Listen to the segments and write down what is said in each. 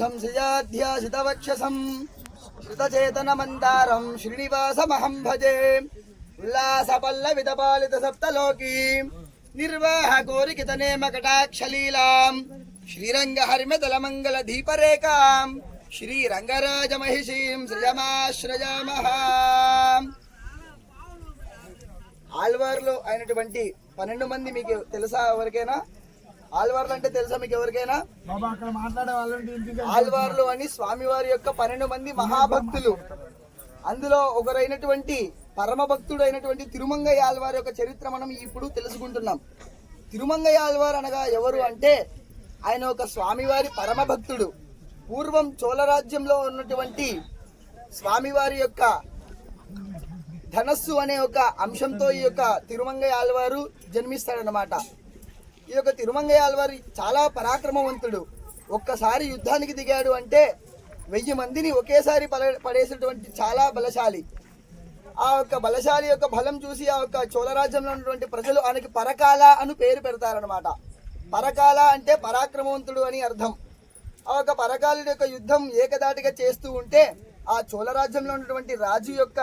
శ్రీరాధ్యాసితవక్షసం శ్రుతచేతనమందారం శ్రీనివాసమహం భజే ఉల్లాస పల్లవిత పాలిత సప్తలోకీ నిర్వాహ కోరికిత నేమ కటాక్షలీలాం శ్రీరంగ హరిమతల మంగళ దీపరేకాం శ్రీరంగరాజ మహిషీం సృజమాశ్రయామహ ఆల్వార్లు అయినటువంటి పన్నెండు మంది మీకు తెలుసా ఎవరికైనా? ఆల్వార్లు అంటే తెలుసా మీకు ఎవరికైనా? ఆల్వార్లు అని స్వామివారి యొక్క పన్నెండు మంది మహాభక్తులు. అందులో ఒకరైనటువంటి పరమ భక్తుడు అయినటువంటి తిరుమంగయ్య ఆల్వారి యొక్క చరిత్ర మనం ఇప్పుడు తెలుసుకుంటున్నాం. తిరుమంగయ్య ఆల్వార్ అనగా ఎవరు అంటే ఆయన ఒక స్వామివారి పరమ భక్తుడు పూర్వం చోళరాజ్యంలో ఉన్నటువంటి స్వామివారి యొక్క ధనస్సు అనే ఒక అంశంతో ఈ యొక్క తిరుమంగయ్య ఆల్వారు జన్మిస్తాడనమాట ఈ యొక్క తిరుమంగయ్య ఆల్వారి చాలా పరాక్రమవంతుడు. ఒక్కసారి యుద్ధానికి దిగాడు అంటే వెయ్యి మందిని ఒకేసారి పడ- పడేసినటువంటి చాలా బలశాలి. ఆ యొక్క బలశాలి యొక్క బలం చూసి ఆ యొక్క చోళరాజ్యంలో ఉన్నటువంటి ప్రజలు ఆయనకి పరకాల అని పేరు పెడతారనమాట పరకాల అంటే పరాక్రమవంతుడు అని అర్థం. ఆ యొక్క పరకాలుడి యొక్క యుద్ధం ఏకదాటిగా చేస్తూ ఉంటే ఆ చోళరాజ్యంలో ఉన్నటువంటి రాజు యొక్క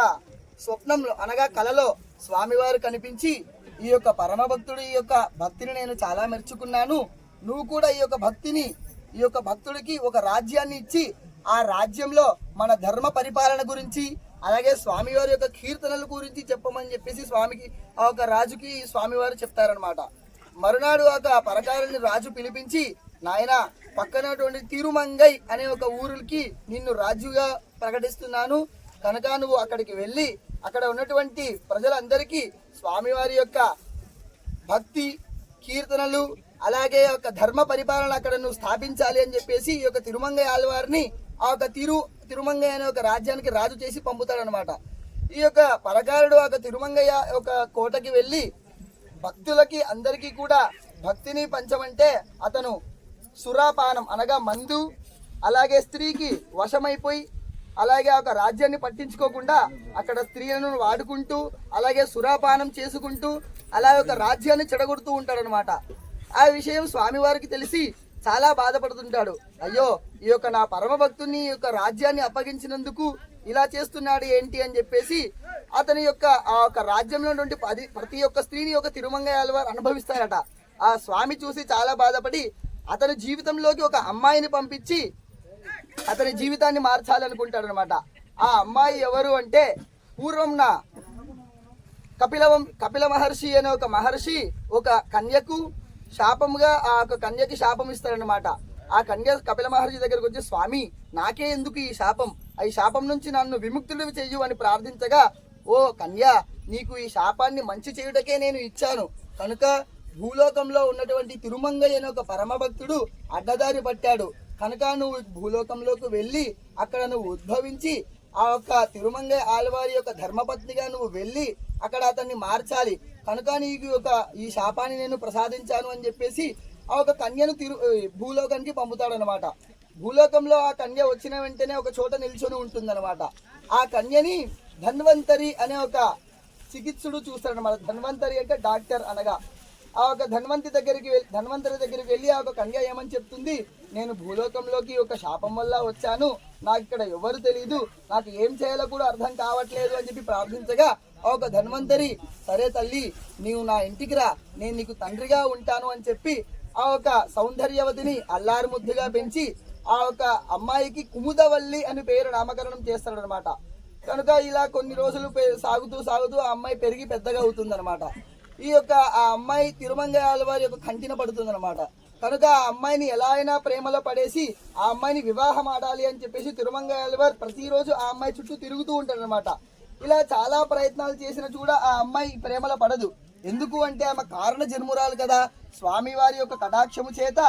స్వప్నంలో అనగా కలలో స్వామివారు కనిపించి ఈ యొక్క పరమ భక్తుడు ఈ యొక్క భక్తిని నేను చాలా మెచ్చుకున్నాను. నువ్వు కూడా ఈ యొక్క భక్తిని ఈ యొక్క భక్తుడికి ఒక రాజ్యాన్ని ఇచ్చి ఆ రాజ్యంలో మన ధర్మ పరిపాలన గురించి అలాగే స్వామివారి యొక్క కీర్తనల గురించి చెప్పమని చెప్పేసి స్వామికి ఆ ఒక రాజుకి స్వామివారు చెప్తారనమాట మరునాడు ఒక పరకారుని రాజు పిలిపించి నాయన పక్కనటువంటి తిరుమంగై అనే ఒక ఊరికి నిన్ను రాజుగా ప్రకటిస్తున్నాను. కనుక నువ్వు అక్కడికి వెళ్ళి అక్కడ ఉన్నటువంటి ప్రజలందరికీ స్వామివారి యొక్క భక్తి కీర్తనలు అలాగే యొక్క ధర్మ పరిపాలన అక్కడ నువ్వు స్థాపించాలి అని చెప్పేసి ఈ యొక్క తిరుమంగయ్య ఆలవారిని ఆ యొక్క తిరు తిరుమంగయ్య అనే ఒక రాజ్యానికి రాజు చేసి పంపుతాడనమాట ఈ యొక్క పరకారుడు ఒక తిరుమంగయ్య ఒక కోటకి వెళ్ళి భక్తులకి అందరికీ కూడా భక్తిని పంచమంటే అతను సురాపానం అనగా మందు అలాగే స్త్రీకి వశమైపోయి అలాగే ఒక రాజ్యాన్ని పట్టించుకోకుండా అక్కడ స్త్రీలను వాడుకుంటూ అలాగే సురాపానం చేసుకుంటూ అలాగే ఒక రాజ్యాన్ని చెడగొడుతూ ఉంటాడనమాట ఆ విషయం స్వామివారికి తెలిసి చాలా బాధపడుతుంటాడు. అయ్యో ఈ యొక్క నా పరమ భక్తుని ఈ యొక్క రాజ్యాన్ని అప్పగించినందుకు ఇలా చేస్తున్నాడు ఏంటి అని చెప్పేసి అతని యొక్క ఆ యొక్క రాజ్యంలో నుండి పది ప్రతి ఒక్క స్త్రీని ఒక తిరుమంగయాల వారు అనుభవిస్తారట. ఆ స్వామి చూసి చాలా బాధపడి అతని జీవితంలోకి ఒక అమ్మాయిని పంపించి అతని జీవితాన్ని మార్చాలనుకుంటాడు అనమాట ఆ అమ్మాయి ఎవరు అంటే పూర్వం నా కపిలవం కపిల మహర్షి అనే ఒక మహర్షి ఒక కన్యకు శాపముగా ఆ ఒక కన్యకి శాపం ఇస్తారనమాట ఆ కన్య కపిల మహర్షి దగ్గరకు వచ్చి స్వామి నాకే ఎందుకు ఈ శాపం? ఈ శాపం నుంచి నన్ను విముక్తుడు చెయ్యు అని ప్రార్థించగా ఓ కన్య నీకు ఈ శాపాన్ని మంచి చేయుటకే నేను ఇచ్చాను. కనుక భూలోకంలో ఉన్నటువంటి తిరుమంగయ్య అనే ఒక పరమభక్తుడు అడ్డదారి పట్టాడు. కనుక నువ్వు భూలోకంలోకి వెళ్ళి అక్కడ నువ్వు ఉద్భవించి ఆ యొక్క తిరుమంగ ఆలవారి యొక్క ధర్మపత్నిగా నువ్వు వెళ్ళి అక్కడ అతన్ని మార్చాలి. కనుక నీకు ఒక ఈ శాపాన్ని నేను ప్రసాదించాను అని చెప్పేసి ఆ ఒక కన్యను తిరు భూలోకానికి పంపుతాడనమాట భూలోకంలో ఆ కన్య వచ్చిన వెంటనే ఒక చోట నిల్చొని ఉంటుందన్నమాట. ఆ కన్యని ధన్వంతరి అనే ఒక చికిత్సుడు చూస్తాడనమాట ధన్వంతరి అంటే డాక్టర్ అనగా. ఆ ఒక ధన్వంతి దగ్గరికి వెళ్ళి ధన్వంతరి దగ్గరికి వెళ్ళి ఆ ఒక కన్య ఏమని చెప్తుంది? నేను భూలోకంలోకి ఒక శాపం వల్ల వచ్చాను. నాకు ఇక్కడ ఎవరు తెలియదు నాకు ఏం చేయాలో కూడా అర్థం కావట్లేదు అని చెప్పి ప్రార్థించగా ఆ ఒక ధన్వంతరి సరే తల్లి నీవు నా ఇంటికి రా. నేను నీకు తండ్రిగా ఉంటాను అని చెప్పి ఆ ఒక సౌందర్యవతిని అల్లారు ముద్దుగా పెంచి ఆ ఒక అమ్మాయికి కుముదవల్లి అని పేరు నామకరణం చేస్తాడనమాట కనుక ఇలా కొన్ని రోజులు సాగుతూ సాగుతూ ఆ అమ్మాయి పెరిగి పెద్దగా అవుతుందన్నమాట. ఈ యొక్క ఆ అమ్మాయి తిరుమంగయాల వారి యొక్క కంటిన పడుతుందన్నమాట. కనుక ఆ అమ్మాయిని ఎలా అయినా ప్రేమలో పడేసి ఆ అమ్మాయిని వివాహం ఆడాలి అని చెప్పేసి తిరుమంగయాల వారు ప్రతిరోజు ఆ అమ్మాయి చుట్టూ తిరుగుతూ ఉంటారనమాట ఇలా చాలా ప్రయత్నాలు చేసినా కూడా ఆ అమ్మాయి ప్రేమలో పడదు. ఎందుకు అంటే ఆమె కారణ జన్మురాలు కదా. స్వామివారి యొక్క కటాక్షము చేత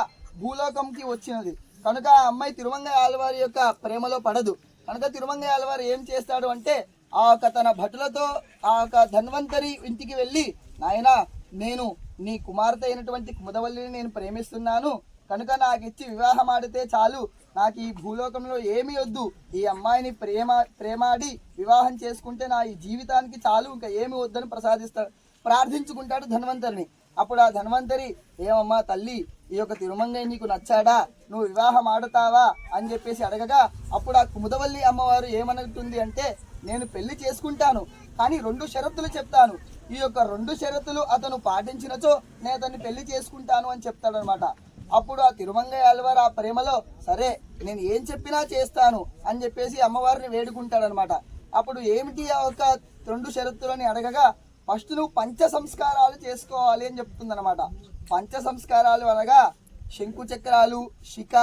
భూలోకంకి వచ్చినది. కనుక ఆ అమ్మాయి తిరుమంగ వారి యొక్క ప్రేమలో పడదు. కనుక తిరుమంగయాల వారు ఏం చేస్తాడు అంటే ఆ యొక్క తన భటులతో ఆ యొక్క ధన్వంతరి ఇంటికి వెళ్ళి నాయనా నేను నీ కుమార్తె అయినటువంటి కుముదవల్లిని నేను ప్రేమిస్తున్నాను. కనుక నాకు ఇచ్చి వివాహం ఆడితే చాలు. నాకు ఈ భూలోకంలో ఏమీ వద్దు. ఈ అమ్మాయిని ప్రేమ ప్రేమాడి వివాహం చేసుకుంటే నా ఈ జీవితానికి చాలు. ఇంకా ఏమి వద్దని ప్రసాదిస్తాడు ప్రార్థించుకుంటాడు ధన్వంతరిని. అప్పుడు ఆ ధన్వంతరి ఏమమ్మా తల్లి ఈ యొక్క తిరుమంగయ్య నీకు నచ్చాడా? నువ్వు వివాహం ఆడతావా? అని చెప్పేసి అడగగా అప్పుడు ఆ కుముదవల్లి అమ్మవారు ఏమనుకుంటుంది అంటే నేను పెళ్ళి చేసుకుంటాను. కానీ రెండు షరతులు చెప్తాను. ఈ యొక్క రెండు షరతులు అతను పాటించినచో నేను అతన్ని పెళ్ళి చేసుకుంటాను అని చెప్తాడనమాట. అప్పుడు ఆ తిరుమంగయ్య అల్వారు ఆ ప్రేమలో సరే నేను ఏం చెప్పినా చేస్తాను అని చెప్పేసి అమ్మవారిని వేడుకుంటాడనమాట. అప్పుడు ఏమిటి ఆ యొక్క రెండు షరతులని అడగగా ఫస్ట్ నువ్వు పంచ సంస్కారాలు చేసుకోవాలి అని చెప్తుందనమాట. పంచ సంస్కారాలు అనగా శంకు చక్రాలు శిఖ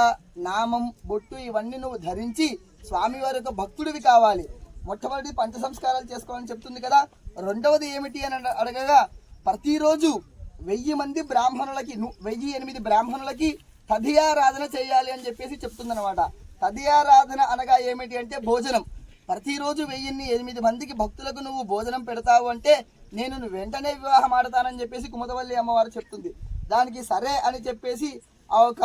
నామం బొట్టు ఇవన్నీ నువ్వు ధరించి స్వామివారి యొక్క భక్తుడివి కావాలి. మొట్టమొదటి పంచ సంస్కారాలు చేసుకోవాలని చెప్తుంది కదా. రెండవది ఏమిటి అని అడగగా ప్రతిరోజు వెయ్యి మంది బ్రాహ్మణులకి వెయ్యి ఎనిమిది బ్రాహ్మణులకి తదియారాధన చేయాలి అని చెప్పేసి చెప్తుందన్నమాట. తదియారాధన అనగా ఏమిటి అంటే భోజనం. ప్రతిరోజు వెయ్యిన్ని ఎనిమిది మందికి భక్తులకు నువ్వు భోజనం పెడతావు అంటే నేను నువ్వు వెంటనే వివాహం ఆడతానని చెప్పేసి కుమతవల్లి అమ్మవారు చెప్తుంది. దానికి సరే అని చెప్పేసి ఆ ఒక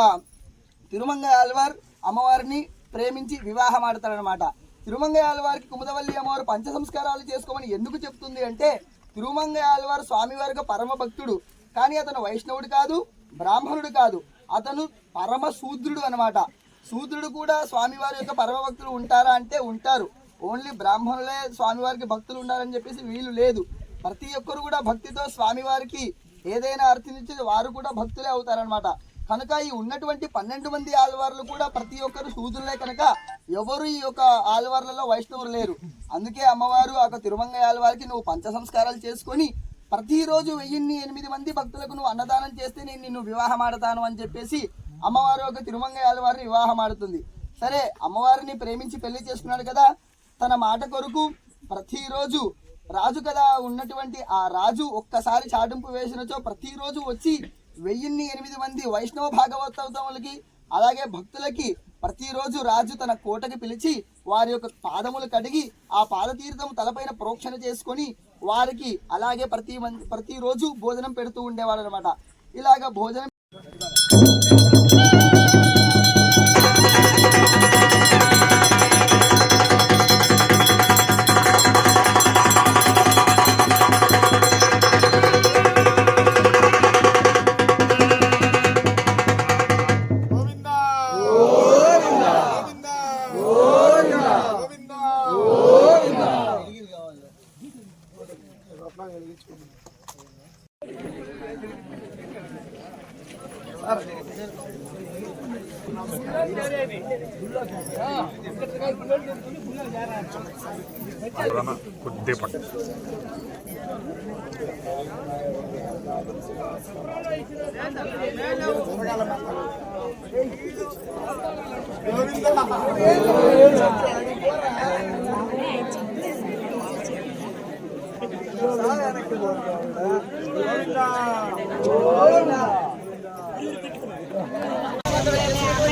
తిరుమంగ అల్వార్ అమ్మవారిని ప్రేమించి వివాహం ఆడతాడనమాట తిరుమంగయాల వారికి కుముదవల్లి అమ్మవారు పంచ సంస్కారాలు చేసుకోమని ఎందుకు చెప్తుంది అంటే తిరుమంగయాల ఆల్వారు స్వామివారికి పరమ భక్తుడు. కానీ అతను వైష్ణవుడు కాదు బ్రాహ్మణుడు కాదు. అతను పరమ శూద్రుడు అనమాట శూద్రుడు కూడా స్వామివారి యొక్క పరమ భక్తులు ఉంటారా అంటే ఉంటారు. ఓన్లీ బ్రాహ్మణులే స్వామివారికి భక్తులు ఉండాలని చెప్పేసి వీలు లేదు. ప్రతి ఒక్కరు కూడా భక్తితో స్వామివారికి ఏదైనా అర్థించి వారు కూడా భక్తులే అవుతారనమాట కనుక ఈ ఉన్నటువంటి పన్నెండు మంది ఆల్వార్లు కూడా ప్రతి ఒక్కరు సూదులే కనుక ఎవరు ఈ యొక్క ఆల్వార్లలో వైష్ణవులు లేరు. అందుకే అమ్మవారు ఆ యొక్క తిరుమంగ ఆల్వారికి నువ్వు పంచ సంస్కారాలు చేసుకొని ప్రతిరోజు వెయ్యిన్ని ఎనిమిది మంది భక్తులకు నువ్వు అన్నదానం చేస్తే నేను నిన్ను వివాహం ఆడతాను అని చెప్పేసి అమ్మవారు ఒక తిరుమంగ ఆలవారిని వివాహం ఆడుతుంది సరే అమ్మవారిని ప్రేమించి పెళ్ళి చేసుకున్నాడు కదా తన మాట కొరకు ప్రతిరోజు రాజు కదా ఉన్నటువంటి ఆ రాజు ఒక్కసారి చాటింపు వేసినచో ప్రతిరోజు వచ్చి వెయ్యిన్ని ఎనిమిది మంది వైష్ణవ భాగవతములకి అలాగే భక్తులకి ప్రతిరోజు రాజు తన కోటకి పిలిచి వారి యొక్క పాదములు కడిగి ఆ పాదతీర్థం తలపైన ప్రోక్షణ చేసుకొని వారికి అలాగే ప్రతి మంది ప్రతిరోజు భోజనం పెడుతూ ఉండేవాడు అనమాట ఇలాగ భోజనం కొద్ది పట్టు అక్కడ చేసేటువంటి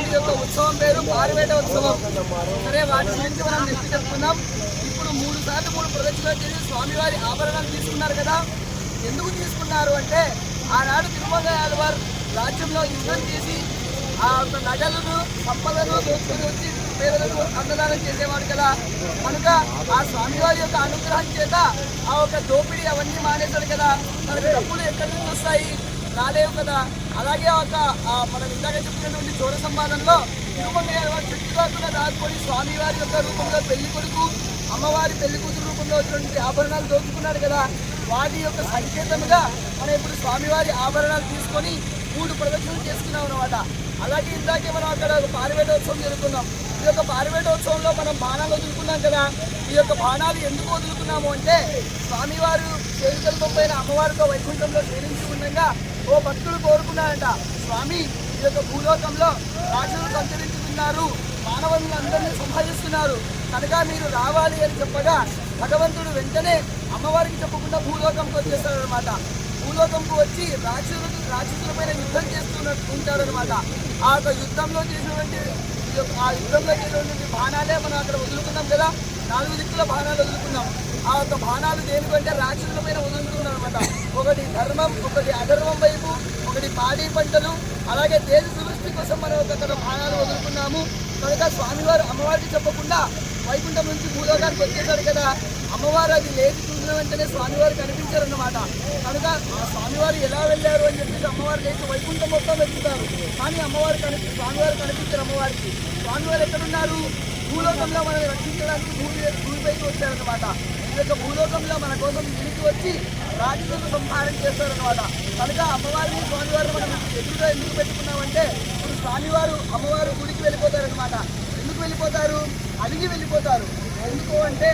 యొక్క ఉత్సవం పేరు పారివేట ఉత్సవం సరే వాటి గురించి మనం నెక్స్ట్ చెప్పుకుందాం ఇప్పుడు మూడు సార్లు మూడు ప్రదక్షిణలు చేసి స్వామివారి ఆభరణాలు తీసుకున్నారు కదా ఎందుకు తీసుకున్నారు అంటే ఆనాడు తిరుమల వారు రాజ్యంలో యుద్ధం చేసి ఆ యొక్క నగలను సంపదను దోచుకొని వచ్చి పేదలకు అన్నదానం చేసేవాడు కదా. కనుక ఆ స్వామివారి యొక్క అనుగ్రహం చేత ఆ ఒక దోపిడీ అవన్నీ మానేశాడు కదా. మనకి డబ్బులు ఎక్కడి నుంచి వస్తాయి? రాలేవు కదా. అలాగే ఒక మనం ఇందాక చెప్పినటువంటి చోర సంపాదనలో తిరుమల చెట్టు దాచుకొని స్వామివారి యొక్క రూపంలో పెళ్ళి కొడుకు అమ్మవారి పెళ్ళి కూతురు రూపంలో వచ్చినటువంటి ఆభరణాలు దోచుకున్నాడు కదా. వాటి యొక్క సంకేతముగా మనం ఇప్పుడు స్వామివారి ఆభరణాలు తీసుకొని మూడు ప్రదక్షిణలు చేసుకున్నాం అనమాట అలాగే ఇందాకే మనం అక్కడ ఒక పారివేటోత్సవం జరుగుతున్నాం ఈ యొక్క పారివేటోత్సవంలో మనం బాణాలు వదులుకున్నాం కదా ఈ యొక్క బాణాలు ఎందుకు వదులుకున్నాము అంటే స్వామివారు చేరుకల్పం పైన అమ్మవారితో వైకుంఠంలో చేరించి ఉండగా ఓ భక్తుడు కోరుకున్నాడంట స్వామి ఈ యొక్క భూలోకంలో రాజులు సంచరించుతున్నారు మానవులను అందరినీ సంహరిస్తున్నారు కనుక మీరు రావాలి అని చెప్పగా భగవంతుడు వెంటనే అమ్మవారికి చెప్పకుండా భూలోకంకి వచ్చేస్తాడు అనమాట భూలోకంకు వచ్చి రాక్షసులకు రాక్షసుల పైన యుద్ధం చేస్తున్నట్టు ఉంటాడనమాట ఆ యొక్క యుద్ధంలో చేసినటువంటి ఆ యుద్ధంలో చేసినటువంటి బాణాలే మనం అక్కడ వదులుకున్నాం కదా. నాలుగు దిక్కుల బాణాలు వదులుకున్నాం. ఆ యొక్క బాణాలు దేనికంటే రాక్షసుల పైన వదులుకున్నాం అనమాట ఒకటి ధర్మం ఒకటి అధర్మం వైపు ఒకటి పాడి పంటలు అలాగే దేశ సృష్టి కోసం మనం అక్కడ బాణాలు వదులుకున్నాము. కనుక స్వామివారు అమ్మవారికి చెప్పకుండా వైకుంఠం నుంచి భూలోకానికి వచ్చేసారు కదా. అమ్మవారు అది లేచి చూసిన వెంటనే స్వామివారు కనిపించారన్నమాట. కనుక ఆ స్వామివారు ఎలా వెళ్ళారు అని చెప్పేసి అమ్మవారు లేచి వైకుంఠం మొత్తం వెళ్తున్నారు కానీ అమ్మవారు కనిపి స్వామివారు కనిపించారు అమ్మవారికి. స్వామివారు ఎక్కడున్నారు? భూలోకంలో మనల్ని రక్షించడానికి భూమి భూమిపైకి వచ్చారన్నమాట. ఈ యొక్క భూలోకంలో మన కోసం దినికి వచ్చి రాజులను సంహారం చేస్తారనమాట కనుక అమ్మవారిని స్వామివారు మనం ఎదురుగా ఎందుకు పెట్టుకున్నామంటే ఇప్పుడు స్వామివారు అమ్మవారు గుడికి వెళ్ళిపోతారనమాట ఎందుకు వెళ్ళిపోతారు? అలిగి వెళ్ళిపోతారు. ఎందుకు అంటే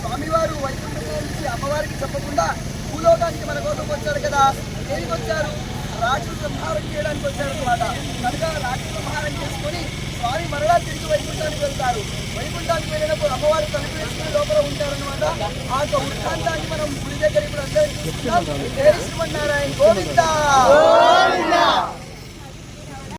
స్వామివారు వైకుంఠంలో నుంచి అమ్మవారికి చెప్పకుండా భూలోకానికి మన కోసం వచ్చారు కదా. దేనికి వచ్చారు? రాక్షసు సంహారం చేయడానికి వచ్చారు అనమాట కనుక రాజు సంహారం చేసుకొని స్వామి మరలా తిరిగి వైకుంఠానికి వెళ్తారు. వైకుంఠానికి వెళ్ళినప్పుడు అమ్మవారు కనిపించిన లోపల ఉంటారనమాట ఆ యొక్క వృత్తాంతాన్ని మనం గుడి దగ్గర ఇప్పుడు అందరికీ జయ శ్రీమన్నారాయణ. గోవిందా!